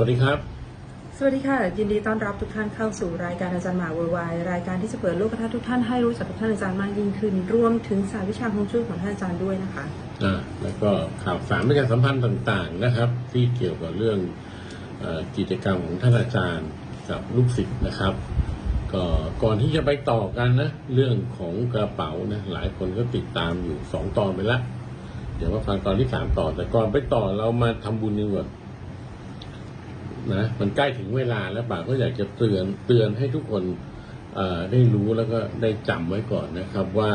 วัสดีครับ สวัสดีค่ะ ยินดีต้อนรับทุกท่านเข้าสู่รายการอาจารย์หมาเวอร์ไวายรายการที่จะเปิดโลกทัศน์ทุกท่านให้รู้จักกับท่านอาจารย์มากยิ่งขึ้น รวมถึงสายวิชาฮวงจุ้ยของท่านอาจารย์ด้วยนะคะอ่าแล้วก็ข่าวสารประชาสัมพันธ์ต่างๆนะครับ ที่เกี่ยวกับเรื่องเออกิจกรรมของท่านอาจารย์กับลูกศิษย์นะครับก็ก่อนที่จะไปต่อกันนะ เรื่องของกระเป๋านะหลายคนก็ติดตามอยู่สองตอนไปละเดี๋ยวมาฟังตอนที่สามต่อแต่ก่อนไปต่อเรามาทำบุญกันก่อน นะมันใกล้ถึงเวลาแล้วป่าก็อยากจะเตือนเตือนให้ทุกคนเอ่อได้รู้แล้วก็ได้จำไว้ก่อนนะครับว่า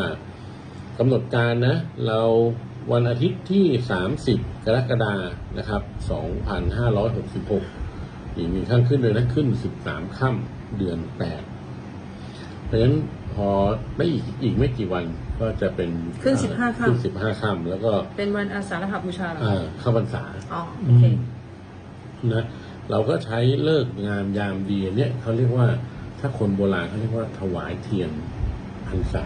กำหนดการนะ เราวันอาทิตย์ที่ 30 กรกฎานะครับ 2566นี่มีข้างขึ้นเลยนะขึ้น 13 ค่ำเดือน 8 เพราะฉะนั้นพอไม่อีกอีกไม่กี่วันก็จะเป็นขึ้นเอ่อ15 ค่ำขึ้น 15 ค่ำแล้วก็เป็นวันอาสาฬหบูชาเหรอเอ่อเข้าพรรษาอ๋อโอเคนะ เราก็ใช้เลิกษ์งามยามดีเนี่ยเขาเรียกว่า ถ้าคนโบราณเขาเรียกว่าถวายเทียนพรรษา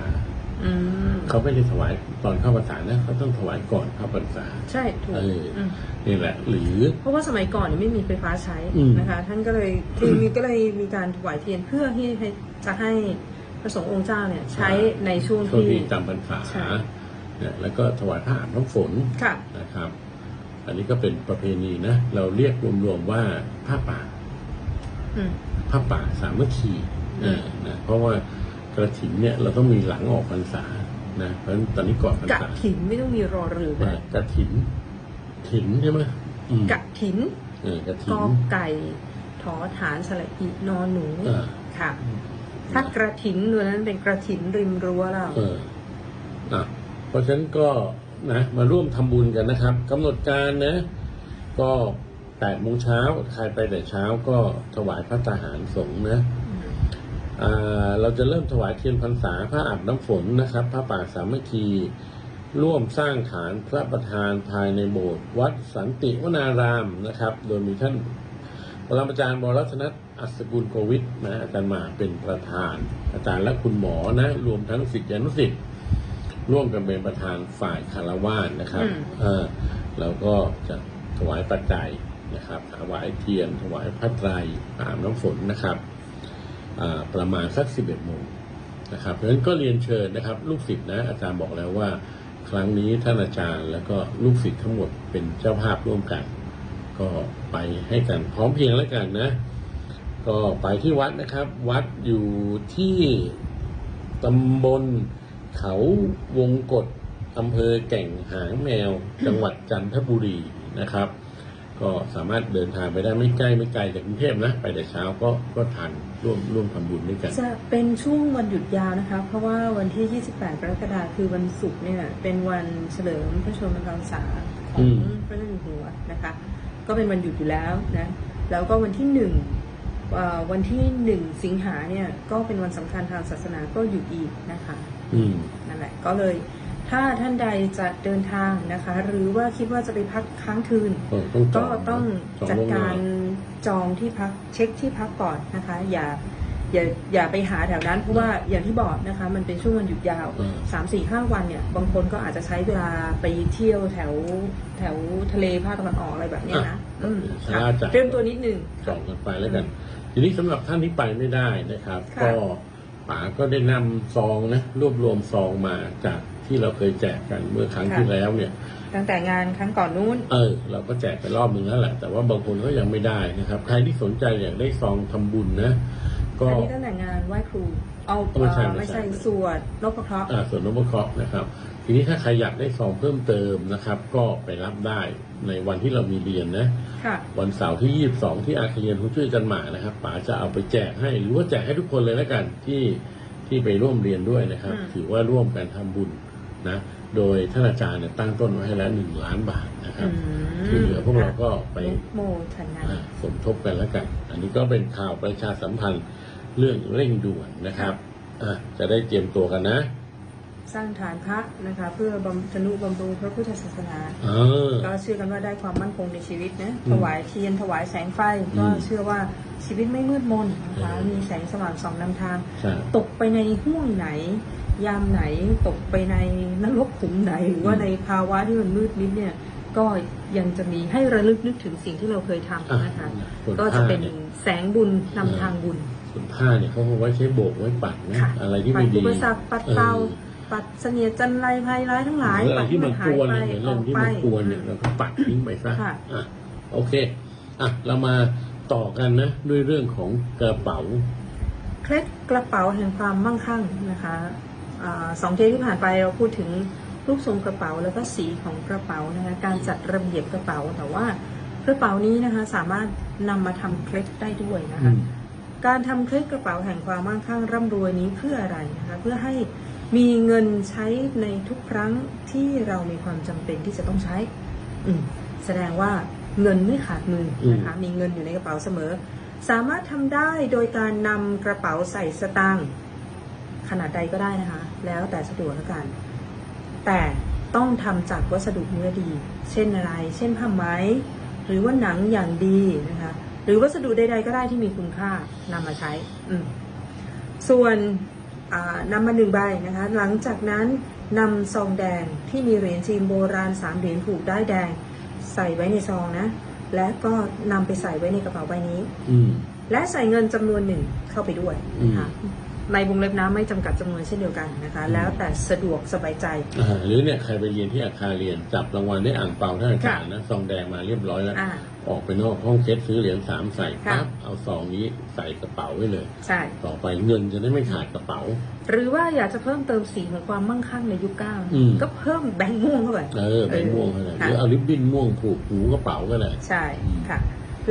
อืมเขาไม่ได้ถวายตอนเข้าพรรษานะเขาต้องถวายก่อนเข้าพรรษา ใช่ถูกเอออืมนี่แหละ หรือ เพราะว่าสมัยก่อนเนี่ยไม่มีไฟฟ้าใช้อืมนะคะ ท่านก็เลยคือมีก็เลยมีการถวายเทียนเพื่อที่ให้จะให้พระสงฆ์องค์เจ้าเนี่ย ใช้ในช่วงช่วงที่ที่จำพรรษาใช่เนี่ยแล้วก็ถวายผ้าอาบน้ำฝนค่ะนะครับ อันนี้ก็เป็นประเพณีนะ เราเรียกรวมๆว่าผ้าป่าอืมผ้าป่าสามัคคีอืมเออนะเพราะว่ากระถินเนี่ยเราต้องมีหลังออกพรรษานะเพราะฉะนั้นตอนนี้ก่อนพรรกะษาถินไม่ต้องมีรอเรือก็ว่ากระถินถินใช่ไหมอืมกะถินเออกระถิกนอไก่ถอฐานสระอีนอนหนูเออค่ะ ถ้ากระถินตัวนั้นเป็นกระถินริมรั้วเราเอออะเพราะฉะนั้นก็ นะมาร่วมทำบุญกันนะครับกำหนดการนะ ก็แปดโมงเช้าใครไปแต่เช้าก็ถวายพระตาหารสงฆ์นะอ่าเราจะเริ่มถวายเทียนพรรษาพระอาบน้ำฝนนะครับ พระป่าสามัคคีร่วมสร้างฐานพระประธานภายในโบสถ์วัดสันติวนารามนะครับ โดยมีท่านปรมาจารย์บรัตนอัศกุลโควิดนะอาจารย์หมาเป็นประธาน อาจารย์และคุณหมอนะ รวมทั้งศิษยานุศิษย์ ร่วมกันเป็นประธานฝ่ายคารวาสนะครับอืม เออเราก็จะถวายปัจจัยนะครับถวายเทียน ถวายพระไตรอาบน้ำฝนนะครับอ่าประมาณสักสิบเอ็ดโมงนะครับเพราะฉะนั้นก็เรียนเชิญนะครับ ลูกศิษย์นะอาจารย์บอกแล้วว่า ครั้งนี้ท่านอาจารย์แล้วก็ลูกศิษย์ทั้งหมดเป็นเจ้าภาพร่วมกัน ก็ไปให้กันพร้อมเพรียงแล้วกันนะ ก็ไปที่วัดนะครับ วัดอยู่ที่ตำบล เขาวงกฏอำเภอแก่งหางแมว จังหวัดจันทบุรีนะครับ ก็สามารถเดินทางไปได้ไม่ใกล้ไม่ไกลจากกรุงเทพนะ ไปแต่เช้าก็ก็ทันร่วมร่วมทำบุญด้วยกัน จะเป็นช่วงวันหยุดยาวนะคะ เพราะว่าวันที่ 28 กรกฎาคมคือวันศุกร์เนี่ย เป็นวันเฉลิมพระชนมพรรษาขออืงมพระเจ้าอยู่หัวนะคะ ก็เป็นวันหยุดอยู่แล้วนะ แล้วก็วันที่หนึ่งเอ่อวันที่หนึ่งสิงหาเนี่ยก็เป็นวันสำคัญทางศาสนาก็หยุดอีกนะคะอืม นั่นแหละก็เลย ถ้าท่านใดจะเดินทางนะคะ หรือว่าคิดว่าจะไปพักค้างคืน ก็ต้องจก็องต้องจองล่วงหน้จัดการจองที่พักเช็คที่พักก่อนนะคะ อย่าอย่าอย่าไปหาแถวนั้นเพราะว่าอย่างที่บอกนะคะ มันเป็นช่วงวันหยุดยาวอืมสามสี่ห้าวันเนี่ย บางคนก็อาจจะใช้เวลาไปเที่ยวแถวแถวทะเลภาคตะวันออกอะไรแบบเนี้ยนะอืมชะค่ะล่าใจเตรียมตัวนิดนึงจองกันไปแล้วกัน ทีนี้สำหรับท่านที่ไปไม่ได้นะครับค่ะก็ ป๋าก็ได้นำซองนะรวบรวมซองมาจากที่เราเคยแจกกันเมื่อครั้งที่แล้วเนี่ย ตั้งแต่งานครั้งก่อนนู้น เออ เราก็แจกไปรอบนึงแล้วแหละ แต่ว่าบางคนก็ยังไม่ได้นะครับ ใครที่สนใจอยากได้ซองทำบุญนะ ก็ อันนี้ตั้งแต่งานไหว้ครู เอาไม่ใช่เอ่อไม่ไม่ใช่ใช่สวดนพเคราะห์ อ่าส่วนนพเคราะห์นะครับ ทีนี้ถ้าใครอยากได้ซองเพิ่มเติมนะครับ ก็ไปรับได้ในวันที่เรามีเรียนนะค่ะ วันเสาร์ที่ 22 ที่อาคารเรียนผู้ช่วยจันหมานะครับป๋าจะเอาไปแจกให้หรือว่าแจกให้ทุกคนเลยแล้วกันที่ที่ไปร่วมเรียนด้วยนะครับ อืม ถือว่าร่วมกันทำบุญนะโดยท่านอาจารย์เนี่ยตั้งต้นไว้ให้แล้วหนึ่งล้านบาทนะครับอืมที่เหลือพวกเราก็ไปนุโมทนา อ่าสมทบกันแล้วกัน อันนี้ก็เป็นข่าวประชาสัมพันธ์เรื่องเร่งด่วนนะครับอะจะได้เตรียมตัวกันนะ สร้างฐานพระนะคะ เพื่อบำธนุบำรุงพระพุทธศาสนา เออ ก็เชื่อกันว่าได้ความมั่นคงในชีวิตนะอืมถวายเทียนถวายแสงไฟอืมก็เชื่อว่าชีวิตไม่มืดมนนะคะเออมีแสงสว่างส่องนำทาง ใช่ ตกไปในห่วงไหน ยามไหนตกไปในนรกขุมไหน หรือว่าในภาวะที่มันมืดมิดเนี่ย ก็ยังจะมีให้ระลึกนึกถึงสิ่งที่เราเคยทำอะนะคะส่วนก็จะผ้าเป็นเนี่ยแสงบุญนำทางบุญ ส่วนผ้าเนี่ยเขาเอาไว้ใช้โบกไว้ปัดนะ ค่ะอะไรที่ปัไม่ดดีอุปสรรคปัดเป่า ปัดเสนียดจันไรภัยร้ายทั้งหลายหรืออะไรที่มันกวนปัดเนี่ยให้เรื่องที่มันกวนเนี่ยอเราอกไปก็ปัดทิ้งไปซะค่ะอะโอเคอะเรามาต่อกันนะ ด้วยเรื่องของกระเป๋าเคล็ดกระเป๋าแห่งความมั่งคั่งนะคะอาสองเทปที่ผ่านไปเราพูดถึงรูปทรงกระเป๋าแล้วก็สีของกระเป๋านะคะการจัดระเบียบกระเป๋าแต่ว่ากระเป๋านี้นะคะสามารถนำมาทำเคล็ดได้ด้วยนะอืคะมการทำเคล็ดกระเป๋าแห่งความมั่งคั่งร่ำรวยนี้เพื่ออะไรนะคะเพื่อให้ มีเงินใช้ในทุกครั้งที่เรามีความจำเป็นที่จะต้องใช้ อืมแสดงว่าเงินไม่ขาดมือนะคะมีเงินอยู่ในกระเป๋าเสมอ สามารถทำได้โดยการนำกระเป๋าใส่สตางค์ขนาดใดก็ได้นะคะ แล้วแต่สะดวกแล้วกัน แต่ต้องทำจากวัสดุเนื้อดี เช่นอะไร เช่นผ้าไหม หรือว่าหนังอย่างดีนะคะ หรือวัสดุใดๆก็ได้ที่มีคุณค่านำมาใช้ อืมส่วนอ่า นำมาหนึ่งใบนะคะ หลังจากนั้นนำซองแดงที่มีเหรียญจีนโบราณสามเหรียญผูกได้ายแดง ใส่ไว้ในซองนะ และก็นำไปใส่ไว้ในกระเป๋าใบนี้ อืม และใส่เงินจำนวนหนึ่งเข้าไปด้วยนะคะ ในวงเล็บน้ำไม่จำกัดจำนวนเช่นเดียวกันนะคะ อืม แล้วแต่สะดวกสบายใจ อ่าหรือเนี่ยใครไปเรียนที่อาคารเรียนจับรางวัลได้อ่างเปาท่านอาจารย์นะซองแดงมาเรียบร้อยแล้ว อ่า ออกไปนอกห้องเคสซื้อเหรียญสามใส่ค่ะปั๊บเอาซองนี้ใส่กระเป๋าไว้เลย ใช่ ต่อไปเงินจะได้ไม่ขาดกระเป๋า หรือว่าอยากจะเพิ่มเติมสีของความมั่งคั่งในยุคเก้าอืมก็เพิ่มแบงค์ม่วงเข้าไปเออใบม่วงเท่านั้นหค่ะรือเอาริบบิ้นม่วงผูกหูกระเป๋าก็ได้ใช่อืมค่ะ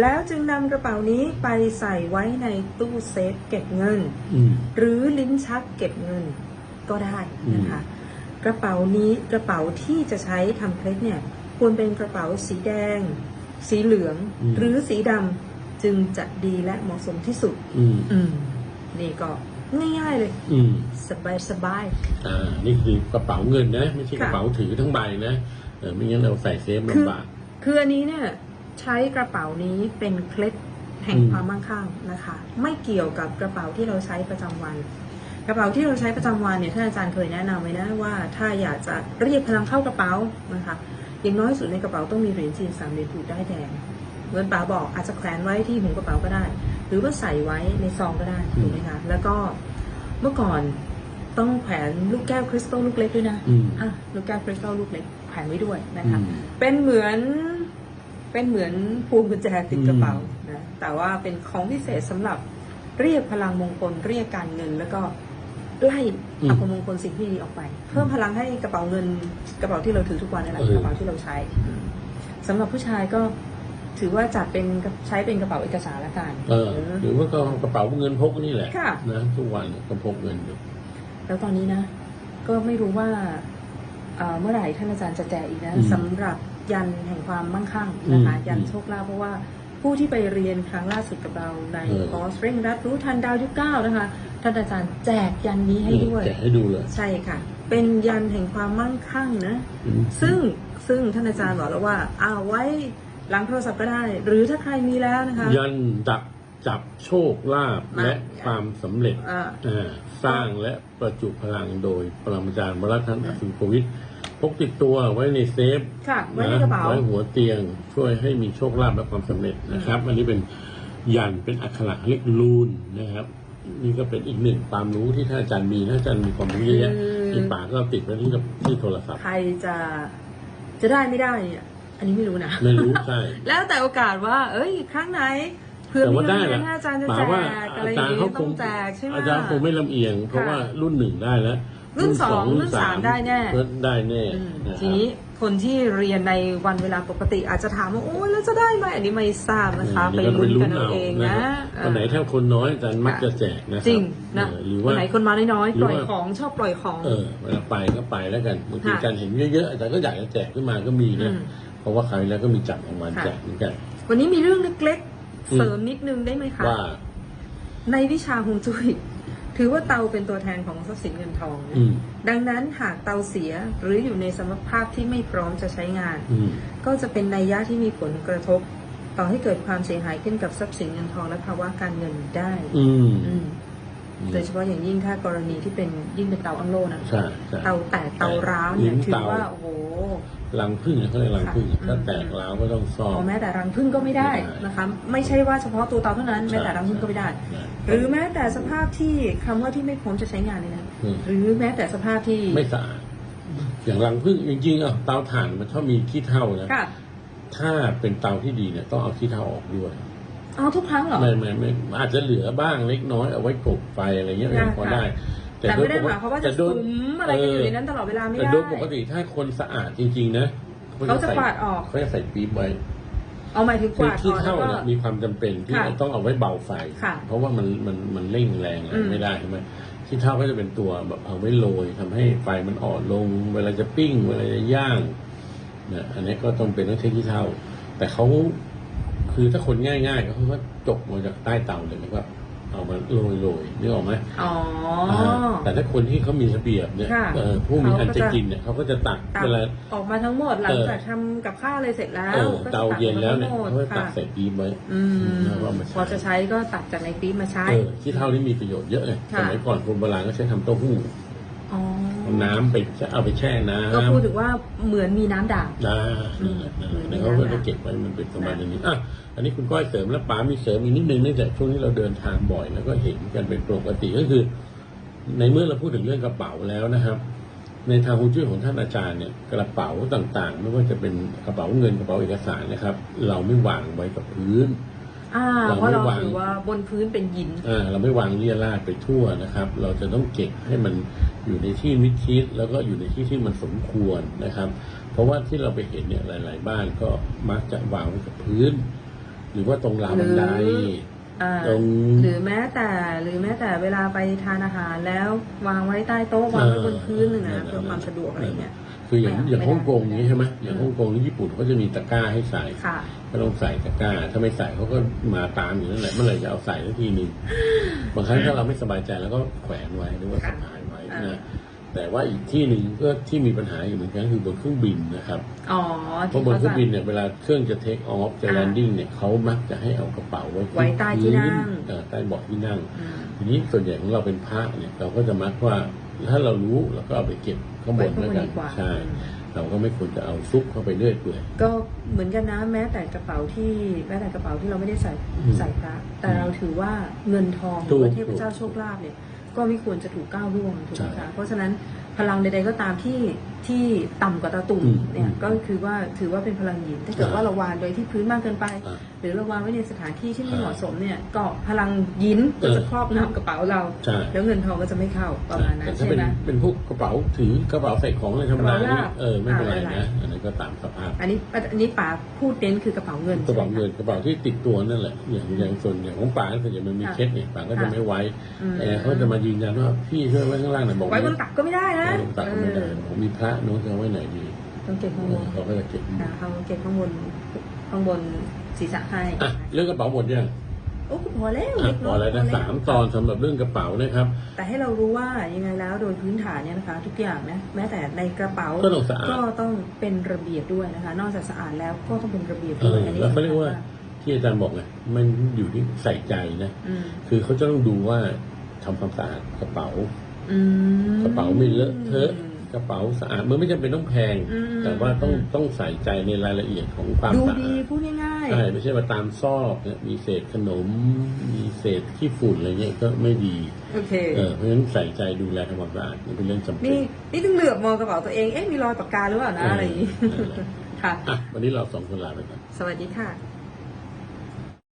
แล้วจึงนำกระเป๋านี้ไปใส่ไว้ในตู้เซฟเก็บเงินอืมหรือลิ้นชักเก็บเงินก็ได้นะคะกระเป๋านี้กระเป๋าที่จะใช้ทำเคล็ดเนี่ยควรเป็นกระเป๋าสีแดง สีเหลืองอืม หรือสีดำจึงจะดีและเหมาะสมที่สุด อืมอืม นี่ก็ง่ายๆเลย อืม สบายสบาย อ่า นี่คือกระเป๋าเงินนะ ไม่ใช่กระเป๋าถือทั้งใบนะ เออ ไม่งั้นเราใส่เซฟคือลำบากคืออันนี้เนี่ย ใช้กระเป๋านี้เป็นเคล็ดแห่งอืม ความมั่งคั่งนะคะ ไม่เกี่ยวกับกระเป๋าที่เราใช้ประจำวัน กระเป๋าที่เราใช้ประจำวันเนี่ยท่านอาจารย์เคยแนะนำไว้นะว่า ถ้าอยากจะเรียกพลังเข้ากระเป๋านะคะ อย่างน้อยสุดในกระเป๋าต้องมีเหรียญจีนสามเหรียญผูกได้ายแดงเหมือนป๋าบอกอาจจะแขวนไว้ที่หูกระเป๋าก็ได้ หรือว่าใส่ไว้ในซองก็ได้ถูกไหมคะแล้วก็เมื่อก่อนต้องแขวนลูกแก้วคริสตัลลูกเล็กด้วยนะอืมอะลูกแก้วคริสตัลลูกเล็กแขวนไว้ด้วยนะคะอืมเป็นเหมือนเป็นเหมือนพวงกุญแจติดกระเป๋านะแต่ว่าเป็นของพิเศษสำหรับเรียกพลังมงคลเรียกการเงิน แล้วก็ ไล่อืมอัปมงคลสิ่งที่ดีออกไป เพิ่มพลังให้กระเป๋าเงินกระเป๋าที่เราถือทุกวันนี่แหละเออกระเป๋าที่เราใช้สำหรับผู้ชายก็ถือว่าจัดเป็นใช้เป็นกระเป๋าเอกสารละกันเออเออหรือว่าก็กระเป๋าเงินพกนี่แหละค่ะนะทุกวันก็พกเงินอยู่แล้วตอนนี้นะ ก็ไม่รู้ว่าเอ่อเมื่อไหร่ท่านอาจารย์จะแจกอีกนะอืมสำหรับยันแห่งความมั่งคั่งนะคะอืมยันโชคลาภเพราะว่าผู้ที่ไปเรียนครั้งล่าสุดกับเราในเออคอร์สเร่งรัดรู้ทันดาวยุคเก้านะคะ ท่านอาจารย์แจกยันนี้ให้ด้วยแกะให้ดูเลย ใช่ค่ะ เป็นยันแห่งความมั่งคั่งนะอืมซึ่งซึ่งท่านอาจารย์บอกแล้วว่า เอาไว้หลังโทรศัพท์ก็ได้ หรือถ้าใครมีแล้วนะคะ ยันดักจับโชคลาภมาและความสำเร็จอ่าอ่าสร้างและประจุพลังโดยปรมาจารย์วรัตน์อสุนโควิทพกติดตัวไว้ในเซฟค่ะไว้ในกระเป๋าไว้หัวเตียง ช่วยให้มีโชคลาภและความสำเร็จนะครับ อันนี้เป็นยันเป็นอักขระเรียกลูนนะครับ นี่ก็เป็นอีกหนึ่งความรู้ที่ท่านอาจารย์มีท่านอาจารย์มีความรู้เยอะแยะคือที่ป่าก็ติดไว้ที่กับที่โทรศัพท์ ใครจะจะได้ไม่ได้เนี่ยอันนี้ไม่รู้นะ ไม่รู้ใช่ แล้วแต่โอกาสว่า เอ้ย ครั้งไหนเผื่อแต่มีว่าได้เงิแหละนให้อาจารย์จะป่าแจกว่าอะไรอาอจาย่ารงย์นี้เขาคต้องงแจกใช่ไหม อาจารย์คงไม่ลำเอียง เพราะค่ะว่ารุ่นหนึ่งได้แล้วรุ่นสองรุ่นสามได้แน่ ก็ได้แน่อืมนะครับ ทีนี้ คนที่เรียนในวันเวลาปกติ อาจจะถามว่าโอ้ยแล้วจะได้ไหมอันนี้ไม่ทราบนะคะ ไปก็ลุ้นกันเอาเองนะครับวันไหนถ้าคนน้อยอาจารย์มักจะแจกนะคบจริงนะเออหรือวัว่านไหนคนมาน้อยหรืๆอปล่อยว่าของชอบปล่อยของเออเวลาไปก็ไปแล้วกันบางทีค่ะอาจารย์เห็นเยอะๆอาจารย์ก็อยากจะแจกขึ้นมาก็มีนะอืมเพราะว่าคราวที่แล้วก็มีจับรางวัลค่ะแจกเหมือนกัน วันนี้มีเรื่องเล็กอืมๆเสริมนิดนึงได้ไหมคะว่าในวิชาฮวงจุ้ย ถือว่าเตาเป็นตัวแทนของทรัพย์สินเงินทองนะอืมดังนั้นหากเตาเสียหรืออยู่ในสมรรถภาพที่ไม่พร้อมจะใช้งานอืมก็จะเป็นนัยยะที่มีผลกระทบ ต่อให้เกิดความเสียหายขึ้นกับทรัพย์สินเงินทองและภาวะการเงินได้ อืมอืมอืม โดยเฉพาะอย่างยิ่งถ้ากรณีที่เป็นยิ่งเป็นเตาอั้งโลนะใช่ใช่เตาแตกเตาร้าวเนี่ยลิ้นถือเตาว่าโอ้โหรังพึ่งเขาเรียกรังพึ่งค่ะถ้าอืมแตกร้าวก็ต้องซ่อพมอแม้แต่รังพึ่งก็ไม่ได้ไม่ได้นะคะ ไม่ใช่ว่าเฉพาะตัวเตาเท่านั้นใช่แม้แต่รังพึ่งก็ไม่ได้นะหรือแม้แต่สภาพที่คำว่าที่ไม่พร้อมจะใช้งานเลยนะอืมหรือแม้แต่สภาพที่ไม่สะอาดอย่างรังพึ่งจริงๆอะเตาถ่านมันชอบมีขี้เถ้านะค่ะถ้าเป็นเตาที่ดีเนี่ยต้องเอาขี้เถ้าออกด้วย เอาทุกครั้งเหรอ ไม่ไม่ไม่อาจจะเหลือบ้างเล็กน้อยเอาไว้กบไฟอะไรเงี้ยค่ะยังพอได้ แต่ไม่ได้โปหกมายความว่าแต่จะโดสุยมอะไรกันอยู่ในนั้นตลอดเวลาไม่แต่ได้ โดยปกติถ้าคนสะอาดจริง ๆ นะเขาจะใส่กวาดออก เขาจะใส่ปี๊บไว้เอาหมายถึงกคือวาดขี้ก่อนแล้เท่าวก็ เนี่ยมีความจำเป็นที่ค่ะจะต้องเอาไว้เบาไฟ ค่ะเพราะว่ามันมันมันเร่งแรงอะไรอืม ไม่ได้ใช่ไหมขี้เท่าก็จะเป็นตัวแบบเอาไว้โรยทำให้ไฟมันอ่อนลง เวลาจะปิ้ง เวลาจะย่างเนี่ยอันนี้ก็ต้องเป็นต้องใช้ขี้เท่าแต่เขา คือถ้าคนง่ายๆก็คือว่าจกมาจากใต้เตาเลยแล้วก็เอามาโรยโรยๆนึกออกไหมอ๋อาแต่ถ้าคนที่เขามีระเบียบเนี่ยค่ะเออผู้มีอันเขาก็จะจะกินเนี่ยเขาก็จะตักตัก เวลา ออกมาทั้งหมดหลังเออจากทำกับข้าวอะไรเสร็จแล้วเออก็จะเตาเย็นแล้วเนี่ยตักออกเขามาจะทั้งหมดตักใส่ปี๊บไว้ อืมแล้วก็เอามาใช้ พอจะใช้ก็ตักจากในปี๊บมาใช้ เออขี้เท่านี่มีประโยชน์เยอะเลยค่ะสมัยก่อนคนโบราณก็ใช้ทำเต้าหู้อ๋อ เอาน้ำไปเอาไปแช่น้ำก็พูดถึงว่าเหมือนมีน้ำด่างนะอืมแล้วเขาก็จะเก็บไว้มันเป็นประมาณอย่างนี้อะอันนี้คุณก้อยเสริมแล้วป๋ามีเสริมอีกนิดนึงเนื่องจากช่วงนี้เราเดินทางบ่อยแล้วก็เห็นกันเป็นปกติก็คือ ในเมื่อเราพูดถึงเรื่องกระเป๋าแล้วนะครับ ในทางฮวงจุ้ยของท่านอาจารย์เนี่ยกระเป๋าต่างๆ ไม่ว่าจะเป็นกระเป๋าเงินกระเป๋าเอกสารนะครับ เราไม่วางไว้กับพื้น อ่าเราเพราะเราไม่วางถือว่าบนพื้นเป็นหินอ่าเราไม่วางเรียราดไปทั่วนะครับ เราจะต้องเก็บให้มันอยู่ในที่มิดชิดแล้วก็อยู่ในที่ที่มันสมควรนะครับ เพราะว่าที่เราไปเห็นเนี่ยหลาย ๆ บ้านก็มักจะวางไว้กับพื้น หรือว่าตรงราวบันไดหรืออ่าตรงหรือแม้แต่หรือแม้แต่เวลาไปทานอาหารแล้ววางไว้ใต้โต๊ะวางไว้บนพื้นนึงนะเพื่อความสะดวกอะไรเงี้ย คืออย่างไม่อย่างไม่ฮ่องกงได้นี้ใช่ไหมอย่างฮ่องกงนี่ญี่ปุ่นเขาจะมีตะกร้าให้ใส่ค่ะก็ต้องใส่ตะกร้า ถ้าไม่ใส่เขาก็มาตามอยู่นั่นแหละเมื่อไหร่จะเอาใส่สักทีหนึ่งบางครั้งถ้าเราไม่สบายใจแล้วก็แขวนไว้หรือว่าสะพายไว้อ่านะแต่ว่าอีกที่หนึ่งก็ที่มีปัญหาอยู่เหมือนกันคือบนเครื่องบินนะครับอ๋อเพราะบนเครื่องบินเนี่ยเวลาเครื่องจะเทคออฟจะอ่าแลนดิ้งเนี่ยเขามักจะให้เอากระเป๋าไว้ไว้ใต้ที่นั่งเอ่อใต้เบาะที่นั่งอืมทีนี้ส่วนใหญ่ของเราเป็นพระเนี่ยเราก็จะมักว่า ถ้าเรารู้เราก็เอาไปเก็บข้างบไว้นข้างแล้วบนกันดีกว่าใช่เราก็ไม่ควรจะเอาซุกเข้าไปเรื่อยเปื่อยก็เหมือนกันนะแม้แต่กระเป๋าที่แม้แต่กระเป๋าที่เราไม่ได้ใส่อืมใส่พระแต่เราถือว่าเงินทองหถูรือกว่าเทพเจ้าโชคลาภเนี่ยก็ไม่ควรจะถูกก้าวล่วงถูกไหมใช่คะเพราะฉะนั้น พลังใดๆก็ตามที่ที่ต่ำกว่าตาตุ่มอืมเนี่ยอืมก็คือว่าถือว่าเป็นพลังหยินถ้าเกิดอ่าว่าเราวางโดยที่พื้นมากเกินไป อ่าหรือเราวางไว้ในสถานที่ที่ไม่อ่าเหมาะสมเนี่ยก็พลังยินก็จะเออครอบงำกระเป๋าเรา ใช่ แล้วเงินทองก็จะไม่เข้าประมาณนั้แต่นถ้าใช่เป็นไหม เป็นพวกกระเป๋าถือกระเป๋าใส่ของอะไรธรรมดากระเป๋านี่ลากเออไม่เป็นไรอ่าไม่เป็นไร นะอันนั้นก็ตามสภาพอันนี้อันนี้ป๋าพูดเน้นคือกระเป๋าเงินกระเป๋าใช่ไหมเงินกระเป๋าที่ติดตัวนั่นแหละอย่างอย่างส่วนอย่างของป๋าส่วนใหญ่มันมีค่ะเคสเนี่ยป๋าก็จะค่ะ ไม่ไว้อืมแอร์เขาจะมายืนยันว่าพี่ช่วยไว้ข้างล่างหน่อยบอกไว้บนตักก็ไม่ได้นะไว้บนตักก็ไม่ได้เออผมมีพระน้องจะเอาไว้ไหนดีต้องเก็บข้างบนเขาก็จะเก็บอ่าเอาเก็บข้างบนข้างบนศีรษะให้อะเรื่องกระเป๋าหมดยังโอ้ก็พอแล้วอะเล็กพน้ออยแล้วนะพสามตอนสำหรับเรื่องกระเป๋านะครับ แต่ให้เรารู้ว่ายังไงแล้วโดยพื้นฐานเนี่ยนะคะ ทุกอย่างนะแม้แต่ในกระเป๋าก็ต้องสะอาดก็ต้องเป็นระเบียบด้วยนะคะ นอกจากสะอาดแล้วก็ต้องเป็นระเบียบเอด้วยออันนี้แล้วเขาเรียกว่าสำคัญมที่อาจารย์บอกไงมันอยู่ที่ใส่ใจนะอืมคือเขาจะต้องดูว่าทำความสะอาดกระเป๋า อืม กระเป๋าไม่เลอะเทอะกระเป๋าสะอาดมันไม่จำเป็นต้องแพง อืม แต่ว่าต้องต้องใส่ใจในรายละเอียดของความดูสะดีอาดพูดง่าย ใช่ไม่ใช่ว่าตามซอกเนี่ยมีเศษขนม มีเศษขี้ฝุ่นอะไรเงี้ยก็ไม่ดีๆ โอเค เออเพราะฉะนั้นใส่ใจดูแลทำความสะอาดมันเป็นเรื่องจำเป็นนี่นี่ต้องเหลือบมองกระเป๋าตัวเอง เอ๊ะมีรอยปากกาหรือเปล่านะอะไรอย่างนี้ เออ ค่ะ อะวันนี้เราสองคนลาไปก่อน สวัสดีค่ะ